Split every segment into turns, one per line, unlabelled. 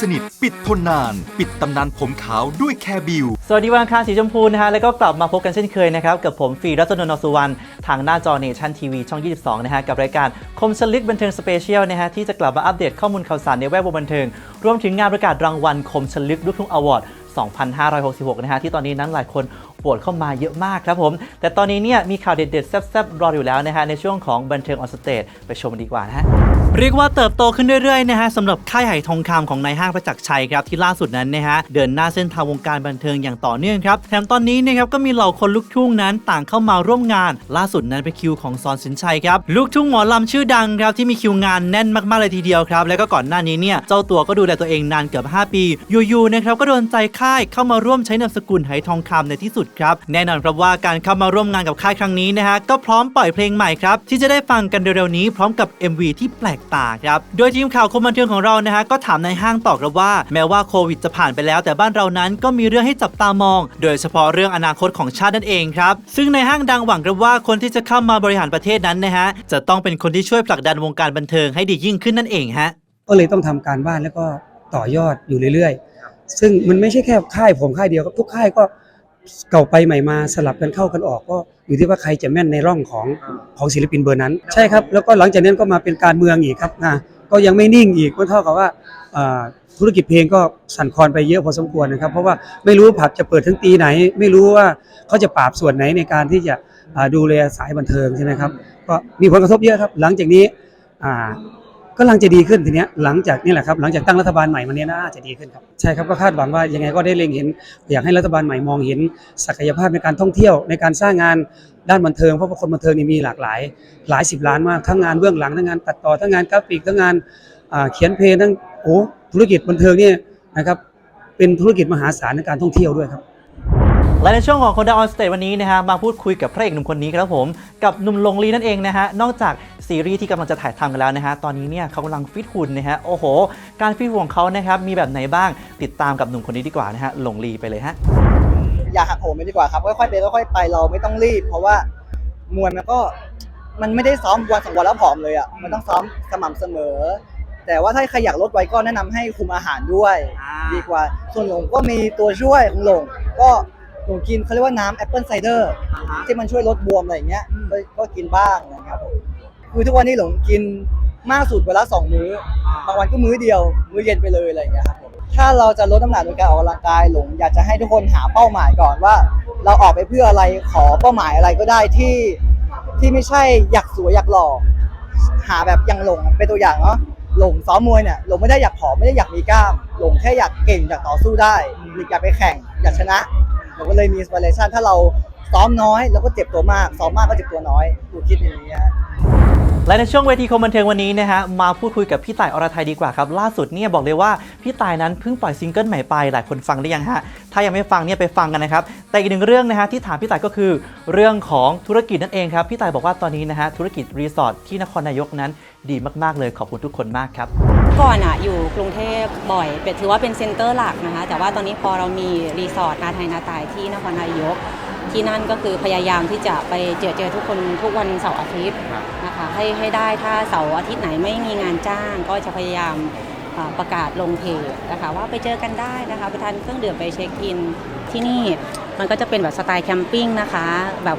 สนิท ปิดทนนาน ปิดตำนานผมขาวด้วยแคร์บิว
สวัสดีวันอังคารสีชมพูนะฮะ แล้วก็กลับมาพบกันเช่นเคยนะครับ กับผมฟรีรัตนนท์สุวรรณทางหน้าจอเนชั่นทีวีช่อง 22 นะฮะ กับรายการคมชลึกบันเทิงสเปเชียลนะฮะ ที่จะกลับมาอัปเดตข้อมูลข่าวสารในแวดวงบันเทิง รวมถึงงานประกาศรางวัลคมชลึกลูกทุ่งอวอร์ด2566 นะฮะ ที่ตอนนี้นั้นหลายคนโหวตเข้ามาเยอะมากครับผม แต่ตอนนี้เนี่ยมีข่าวเด็ดๆแซ่บๆรออยู่แล้วนะฮะในช่วงของบันเทิงออนสเตจไปชมดีกว่านะฮะ เรียกว่าเติบโตขึ้นเรื่อยๆนะฮะสำหรับค่ายไหทองคำของนายห้างประจักษ์ชัยครับที่ล่าสุดนั้นนะฮะเดินหน้าเส้นทางวงการบันเทิงอย่างต่อเนื่องครับแถมตอนนี้นะครับก็มีเหล่าคนลูกทุ่งนั้นต่างเข้ามาร่วมงาน ล่าสุดนั้นเป็นคิวของสอนสินชัยครับลูกทุ่งหมอลำชื่อดังครับที่มีคิวงานแน่นมากๆเลยทีเดียวครับ แล้วก็ก่อนหน้านี้เนี่ยเจ้าตัวก็ดูแลตัวเองนานเกือบ 5 ปีอยู่ๆนะครับก็โดนใจค่ายเข้ามาร่วมใช้นามสกุลไหทองคำในที่สุดครับแน่นอนครับว่าการเข้ามาร่วมงานกับค่ายครั้งนี้นะฮะก็พร้อมปล่อยเพลงใหม่ครับที่จะได้ฟังกันเร็วๆนี้พร้อมกับ MV ที่แปลกตาครับ โดยทีมข่าวคมบันเทิงของเรานะฮะก็ถามในายห้างต่อครับว่า แม้ว่าโควิดจะผ่านไปแล้ว แต่บ้านเรานั้นก็มีเรื่องให้จับตามอง โดยเฉพาะเรื่องอนาคตของชาตินั่นเองครับ ซึ่งในายห้างดังหวังครับว่าคนที่จะเข้ามาบริหารประเทศนั้นนะฮะจะต้องเป็นคนที่ช่วยผลักดันวงการบันเทิงให้ดียิ่งขึ้นนั่นเองฮะ
ก็เลยต้องทำการบ้านแล้วก็ต่อยอดอยู่เรื่อยๆ ซึ่งมันไม่ใช่แค่ค่ายผมค่ายเดียวครับทุกค่ายก็ เก่าไปใหม่มาสลับกันเข้ากันออกก็อยู่ที่ว่าใครจะแม่นในร่องของของศิลปินเบอร์นั้น ใช่ครับ แล้วก็หลังจากนั้นก็มาเป็นการเมืองอีกครับนะก็ยังไม่นิ่งอีกก็เท่ากับว่าธุรกิจเพลงก็สั่นคลอนไปเยอะพอสมควรนะครับ เพราะว่าไม่รู้ผับจะเปิดทั้งปีไหน ไม่รู้ว่าเขาจะปราบส่วนไหนในการที่จะดูแลสายบันเทิงใช่ไหมครับก็มีผลกระทบเยอะครับ หลังจากนี้ อ่าก็ลังจะดีขึ้นทีเนี้ยหลังจากนี่แหละครับหลังจากตั้งรัฐบาลใหม่มาเนี้ยน่าจะดีขึ้นครับใช่ครับก็คาดหวังว่ายังไงก็ได้เล็งเห็น อยากให้รัฐบาลใหม่มองเห็นศักยภาพในการท่องเที่ยวในการสร้างงานด้านบันเทิงเพราะว่าคนบันเทิงนี่มีหลากหลาย หลายสิบล้านมากทั้งงานเบื้องหลังทั้งงานตัดต่อทั้งงานกราฟิกทั้งงานเขียนเพลงทั้งโอ้ธุรกิจบันเทิงเนี่ยนะครับเป็นธุรกิจมหาศาลในการท่องเที่ยวด้วยครับ
และในช่วงของคนดาออนสเตจวันนี้นะฮะมาพูดคุยกับพระเอกหนุ่มคนนี้ครับผม กับหนุ่มลงลีนั่นเองนะฮะนอกจาก ซีรีส์ที่กำลังจะถ่ายทำกันแล้วนะฮะตอนนี้เนี่ยเขากำลังฟิตหุ่นนะฮะโอ้โห การฟิตหุ่นของเขานะครับมีแบบไหนบ้างติดตามกับหนุ่มคนนี้ดีกว่านะฮะหลงลีไปเลยฮะ
อย่าหักโหมไปดีกว่าครับค่อยๆเป็นค่อยๆไปเราไม่ต้องรีบ เพราะว่ามวยมันก็มันไม่ได้ซ้อมวันสองวันแล้วผอมเลยอะมันต้องซ้อมสม่ำเสมอ แต่ว่าถ้าใครอยากลดไว้ก็แนะนำให้คุมอาหารด้วย
อ่า
ดีกว่า ส่วนหลงก็มีตัวช่วยของหลงก็หลงกินเขาเรียกว่าน้ำแอปเปิลไซเดอร์ที่มันช่วยลดบวมอะไรอย่างเงี้ยก็ก็กินบ้างนะครับผม คือทุกวันนี้หลงกินมากสุดเวลาสองมื้อบางวันก็มื้อเดียว มื้อเย็นไปเลยอะไรอย่างเงี้ยครับผมถ้าเราจะลดน้ำหนักโดยการออกกำลังกายหลงอยากจะให้ทุกคนหาเป้าหมายก่อนว่า เราออกไปเพื่ออะไรขอเป้าหมายอะไรก็ได้ที่ที่ไม่ใช่อยากสวยอยากหล่อหาแบบอยังหลงเป็นตัวอย่างเนาะหลงซ้อมมวยเนี่ยหลงไม่ได้อยากผอมไม่ได้อยากมีกล้าม หลงแค่อยากเก่งอยากต่อสู้ได้หรืออยากไปแข่งอยากชนะหลงก็เลยมีอินสปิเรชันถ้าเราซ้อมน้อย แล้วก็เจ็บตัวมาก ซ้อมมากก็เจ็บตัวน้อยดูคิดอย่างนี้ฮะ
และในช่วงเวทีคมบันเทิงวันนี้นะฮะมาพูดคุยกับพี่ต่ายอรไทยดีกว่าครับ ล่าสุดเนี่ยบอกเลยว่าพี่ต่ายนั้นเพิ่งปล่อยซิงเกิลใหม่ไปหลายคนฟังได้ยังฮะถ้ายังไม่ฟังเนี่ยไปฟังกันนะครับแต่อีกหนึ่งเรื่องนะฮะที่ถามพี่ต่ายก็คือ เรื่องของธุรกิจนั่นเองครับพี่ต่ายบอกว่าตอนนี้นะฮะธุรกิจรีสอร์ทที่นครนายกนั้นดีมาก ๆ เลยขอบคุณทุกคนมากครับ
ก่อนอะอยู่กรุงเทพบ่อยเป็นถือว่าเป็นเซ็นเตอร์หลักนะคะแต่ว่าตอนนี้พอเรามีรีสอร์ทนาไทยนาตายที่นครนายก ที่นั่นก็คือพยายามที่จะไปเจอเจอทุกคนทุกวันเสาร์อาทิตย์ คะให้ให้ได้ถ้าเสาร์อาทิตย์ไหนไม่มีงานจ้าง ก็จะพยายามประกาศลงเพจนะคะว่าไปเจอกันได้นะคะไปทานเครื่องดื่มไปเช็คอินที่นี่มันก็จะเป็นแบบสไตล์แคมปิ้งนะคะแบบ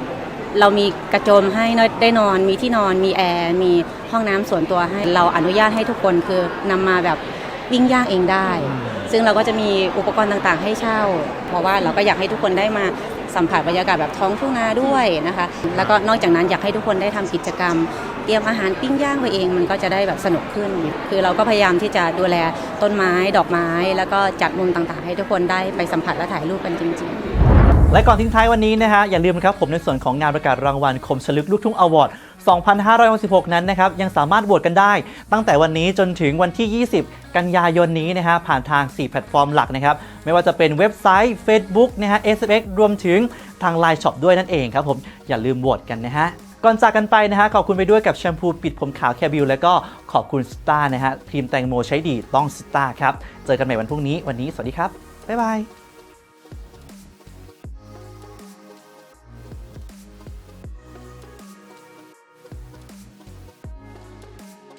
เรามีกระโจมให้ได้นอนมีที่นอนมีแอร์มีห้องน้ำส่วนตัวให้เราอนุญาตให้ทุกคนคือนำมาแบบปิ้งย่างเองได้ ซึ่งเราก็จะมีอุปกรณ์ต่างๆ ให้เช่า เพราะว่าเราก็อยากให้ทุกคนได้มาสัมผัสบรรยากาศแบบท้องทุ่งนาด้วยนะคะ แล้วก็นอกจากนั้นอยากให้ทุกคนได้ทำกิจกรรม เตรียมอาหารปิ้งย่างไปเอง มันก็จะได้แบบสนุกขึ้น คือเราก็พยายามที่จะดูแลต้นไม้ดอกไม้ แล้วก็จัดมุมต่างๆ ให้ทุกคนได้ไปสัมผัสและถ่ายรูปกันจริง ๆ
และก่อนทิ้งท้ายวันนี้นะฮะอย่าลืมนะครับผมในส่วนของงานประกาศรางวัลคมฉลึกลูกทุ่งอวอร์ด 2566 นั้นนะครับยังสามารถโหวตกันได้ ตั้งแต่วันนี้จนถึงวันที่ 20 กันยายนนี้นะฮะผ่านทาง 4 แพลตฟอร์มหลักนะครับ ไม่ว่าจะเป็นเว็บไซต์ Facebook นะฮะ SX รวมถึงทาง Line Shop ด้วยนั่นเองครับผมอย่าลืมโหวตกันนะฮะ ก่อนจากกันไปนะฮะขอบคุณไปด้วยกับแชมพูปิดผมขาวแคบิวแล้วก็ขอบคุณสตาร์นะฮะครีมแตงโมใช้ดีต้องสตาร์ครับ เจอกันใหม่วันพรุ่งนี้วันนี้สวัสดีครับ บ๊ายบาย